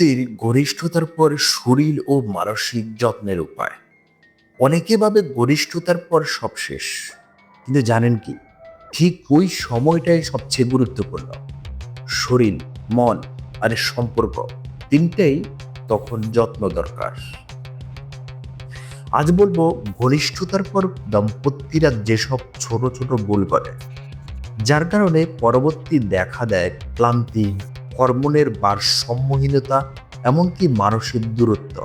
দাম্পত্যের ঘনিষ্ঠতার পর শরীর ও মানসিক যত্নের উপায়। অনেকে ভাবে গরিষ্ঠতার পর সব শেষ, কিন্তু জানেন কি? ঠিক ওই সময়টাই সবচেয়ে গুরুত্বপূর্ণ। শরীর, মন আর সম্পর্ক তিনটেই তখন যত্ন দরকার। আজ বলব ঘনিষ্ঠতার পর দম্পতিরা যেসব ছোট ছোট ভুল করে, যার কারণে পরবর্তী দেখা দেয় ক্লান্তি হরমোনের ভারসাম্যহীনতা, এমনকি মানসিক দূরত্ব।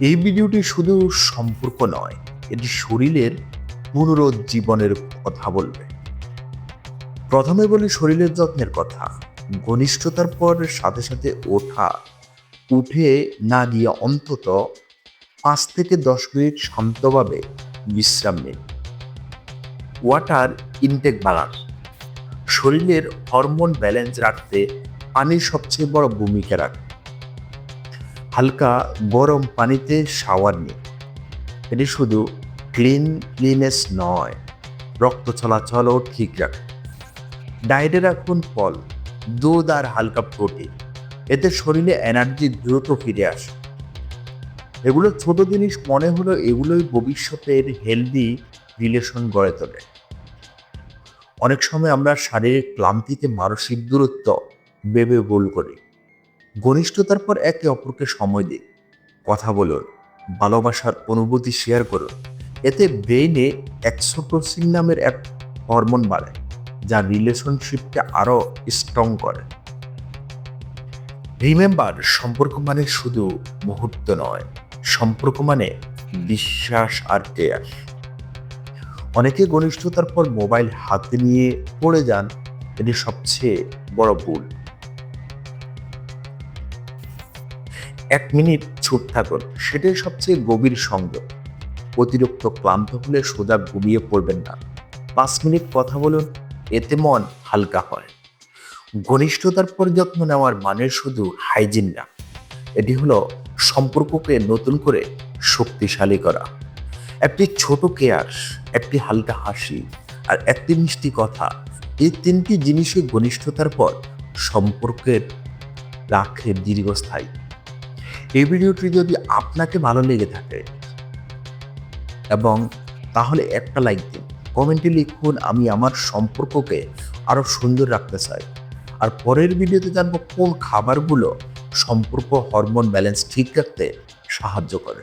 এই ভিডিওটি শুধু সম্পর্ক নয়, এটি শরীরের পুনরুজ্জীবনের কথা বলবে। প্রথমে বলি শরীরের যত্নের কথা। ঘনিষ্ঠতার পর সাথে সাথে ওঠা, উঠে না গিয়ে অন্তত পাঁচ থেকে দশ মিনিট শান্তভাবে বিশ্রাম নিন। ওয়াটার ইনটেক বাড়ান। শরীরের হরমোন ব্যালেন্স রাখতে পানির সবচেয়ে বড় ভূমিকা রাখে। হালকা গরম পানিতে শাওয়ার নিন। এটি শুধু ক্লিন ক্লিনেস নয়, রক্ত চলাচলও ঠিক রাখে। ডায়েটে রাখুন ফল, দুধ আর হালকা প্রোটিন। এতে শরীরে এনার্জি দ্রুত ফিরে আসে। এগুলো ছোট জিনিস মনে হলো এগুলোই ভবিষ্যতের হেলদি রিলেশন গড়ে তোলে। অনেক সময় আমরা শারীরিক ক্লান্তিতে মানসিক দূরত্ব ভেবে ভুল করি। ঘনিষ্ঠতার পর একে অপরকে সময় দিন কথা বলুন, ভালোবাসার অনুভূতি শেয়ার করুন। এতে ব্রেইনে এক্সোটোসিন নামের এক হরমোন বাড়ে, যা রিলেশনশিপকে আরও স্ট্রং করে। রিমেম্বার সম্পর্ক মানে শুধু মুহূর্ত নয়, সম্পর্ক মানে বিশ্বাস আর কেয়ার অনেকে ঘনিষ্ঠতার পর মোবাইল হাতে নিয়ে পড়ে যান, এটি সবচেয়ে বড় ভুল। এক মিনিট ছুট থাকুন, সেটাই সবচেয়ে গভীর সংযোগ অতিরিক্ত ক্লান্ত হলে সোজা ঘুমিয়ে পড়বেন না। পাঁচ মিনিট কথা বলুন, এতে মন হালকা হয়। ঘনিষ্ঠতার পর যত্ন নেওয়ার মানে শুধু হাইজিন না, এটি হলো সম্পর্ককে নতুন করে শক্তিশালী করা। একটি ছোট কেয়ার, একটি হালকা হাসি আর একটি মিষ্টি কথা, এই তিনটি জিনিসের ঘনিষ্ঠতার পর সম্পর্কের রাখে দীর্ঘস্থায়ী। এই ভিডিওটি যদি আপনাকে ভালো লেগে থাকে এবং তাহলে একটা লাইক দিন, কমেন্টে লিখুন আমি আমার সম্পর্ককে আরও সুন্দর রাখতে চাই। আর পরের ভিডিওতে জানব কোন খাবারগুলো সম্পর্ক হরমোন ব্যালেন্স ঠিক রাখতে সাহায্য করে।